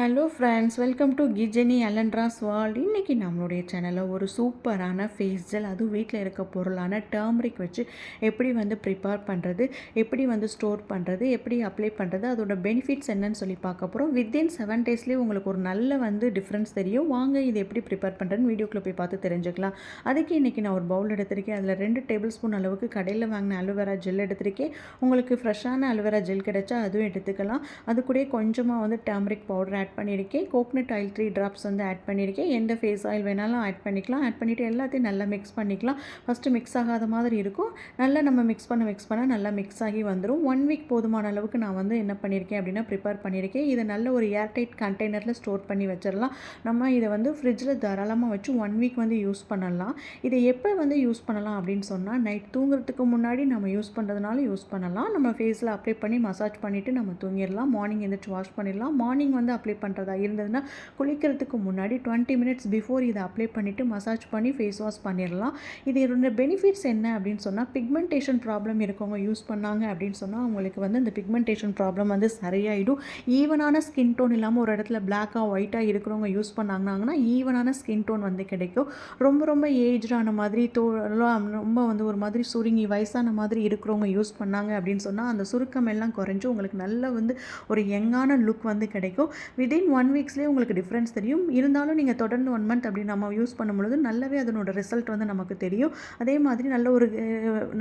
Hello friends welcome to கிஜெனி அலன்ட்ராஸ் world இன்றைக்கி நம்மளுடைய சேனலில் ஒரு சூப்பரான ஃபேஸ் ஜெல் அதுவும் வீட்டில் இருக்க பொருளான டர்மரிக் வச்சு எப்படி வந்து ப்ரிப்பேர் பண்ணுறது எப்படி வந்து ஸ்டோர் பண்ணுறது எப்படி அப்ளை பண்ணுறது அதோட பெனிஃபிட்ஸ் என்னன்னு சொல்லி பார்க்க போகிறோம் வித்தின் செவன் டேஸ்லேயே உங்களுக்கு ஒரு நல்ல வந்து டிஃப்ரென்ஸ் தெரியும். வாங்க இது எப்படி ப்ரிப்பேர் பண்ணுறதுன்னு வீடியோக்குள்ளே போய் பார்த்து தெரிஞ்சுக்கலாம். அதுக்கு இன்றைக்கி நான் ஒரு பவுல் எடுத்திருக்கேன். அதில் ரெண்டு டேபிள் ஸ்பூன் அளவுக்கு கடையில் வாங்கின அலுவேரா ஜெல் எடுத்திருக்கேன். உங்களுக்கு ஃப்ரெஷ்ஷான அலுவேரா ஜெல் கிடைச்சா அதுவும் எடுத்துக்கலாம். அது கூட கொஞ்சமாக வந்து டர்மரிக் பவுடர் ஆட் ஆட் பண்ணியிருக்கேன் கோக்னட் ஆயில் த்ரீ ட்ராப்ஸ் வந்து ஆட் பண்ணியிருக்கேன் எந்த ஃபேஸ் ஆயில் வேணாலும் ஆட் பண்ணிக்கலாம். ஆட் பண்ணிவிட்டு எல்லாத்தையும் நல்லா மிக்ஸ் பண்ணிக்கலாம். ஃபஸ்ட்டு மிக்ஸ் ஆகாத மாதிரி இருக்கும். நல்லா நம்ம மிக்ஸ் பண்ண மிக்ஸ் பண்ணால் நல்லா மிக்ஸ் ஆகி வந்துடும் ஒன் வீக் போதுமான அளவுக்கு நான் வந்து என்ன பண்ணியிருக்கேன் அப்படின்னா ப்ரிப்பேர் பண்ணியிருக்கேன் இதை நல்ல ஒரு ஏர்டைட் கண்டெய்னரில் ஸ்டோர் பண்ணி வச்சிடலாம். நம்ம இதை வந்து ஃப்ரிட்ஜில் தாராளமாக வச்சு ஒன் வீக் வந்து யூஸ் பண்ணலாம். இதை எப்போ வந்து யூஸ் பண்ணலாம் அப்படின்னு சொன்னால் நைட் தூங்குறதுக்கு முன்னாடி நம்ம யூஸ் பண்ணுறதுனால யூஸ் பண்ணலாம். நம்ம ஃபேஸில் அப்ளை பண்ணி மசாஜ் பண்ணிவிட்டு நம்ம தூங்கிடலாம். மார்னிங் எந்திரிச்சு வாஷ் பண்ணிடலாம். மார்னிங் வந்து அப்ளை அப்ளை பண்ணுறதா இருந்ததுன்னா குளிக்கிறதுக்கு முன்னாடி டுவெண்ட்டி மினிட்ஸ் பிஃபோர் இதை அப்ளை பண்ணிவிட்டு மசாஜ் பண்ணி ஃபேஸ் வாஷ் பண்ணிடலாம் இது இதோட பெனிஃபிட்ஸ் என்ன அப்படின்னு சொன்னால் பிக்மெண்டேஷன் ப்ராப்ளம் இருக்கவங்க யூஸ் பண்ணாங்க அப்படின்னு சொன்னால் அவங்களுக்கு வந்து இந்த பிக்மெண்டேஷன் ப்ராப்ளம் வந்து சரியாயிடும். ஈவனான ஸ்கின் டோன் இல்லாமல் ஒரு இடத்துல பிளாக்காக ஒயிட்டாக இருக்கிறவங்க யூஸ் பண்ணாங்கன்னா ஈவனான ஸ்கின் டோன் வந்து கிடைக்கும். ரொம்ப ரொம்ப ஏஜ்டான மாதிரி தோலாம் ரொம்ப வந்து ஒரு மாதிரி சுருங்கி வயசான மாதிரி இருக்கிறவங்க யூஸ் பண்ணாங்க அப்படின்னு சொன்னால் அந்த சுருக்கம் எல்லாம் குறைஞ்சி உங்களுக்கு நல்ல வந்து ஒரு யங்கான லுக் வந்து கிடைக்கும். விதின் ஒன் வீக்ஸ்லேயே உங்களுக்கு டிஃப்ரென்ஸ் தெரியும். இருந்தாலும் நீங்கள் தொடர்ந்து ஒன் மந்த் அப்படி நம்ம யூஸ் பண்ணும்பொழுது நல்லாவே அதனோட ரிசல்ட் வந்து நமக்கு தெரியும். அதே மாதிரி நல்ல ஒரு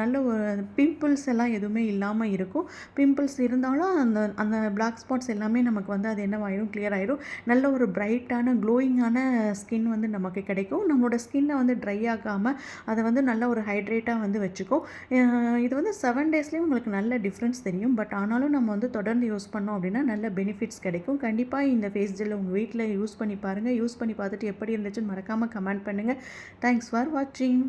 நல்ல ஒரு பிம்பிள்ஸ் எல்லாம் எதுவுமே இல்லாமல் இருக்கும். பிம்பிள்ஸ் இருந்தாலும் அந்த அந்த பிளாக் ஸ்பாட்ஸ் எல்லாமே நமக்கு வந்து அது என்னவாயிடும் கிளியர் ஆயிடும் நல்ல ஒரு பிரைட்டான க்ளோயிங்கான ஸ்கின் வந்து நமக்கு கிடைக்கும். நம்மளோட ஸ்கின்னை வந்து ட்ரை ஆகாமல் அதை வந்து நல்ல ஒரு ஹைட்ரேட்டாக வந்து வச்சுக்கும். இது வந்து செவன் டேஸ்லேயும் உங்களுக்கு நல்ல டிஃப்ரென்ஸ் தெரியும். பட் ஆனாலும் நம்ம வந்து தொடர்ந்து யூஸ் பண்ணோம் அப்படின்னா நல்ல பெனிஃபிட்ஸ் கிடைக்கும். கண்டிப்பாக கண்டிப்பாக இந்த ஃபேஸ் ஜெல் உங்கள் வீட்டில் யூஸ் பண்ணி பாருங்கள் யூஸ் பண்ணி பார்த்துட்டு எப்படி இருந்துச்சுன்னு மறக்காமல் கமெண்ட் பண்ணுங்கள் தேங்க்ஸ் ஃபார் வாட்சிங்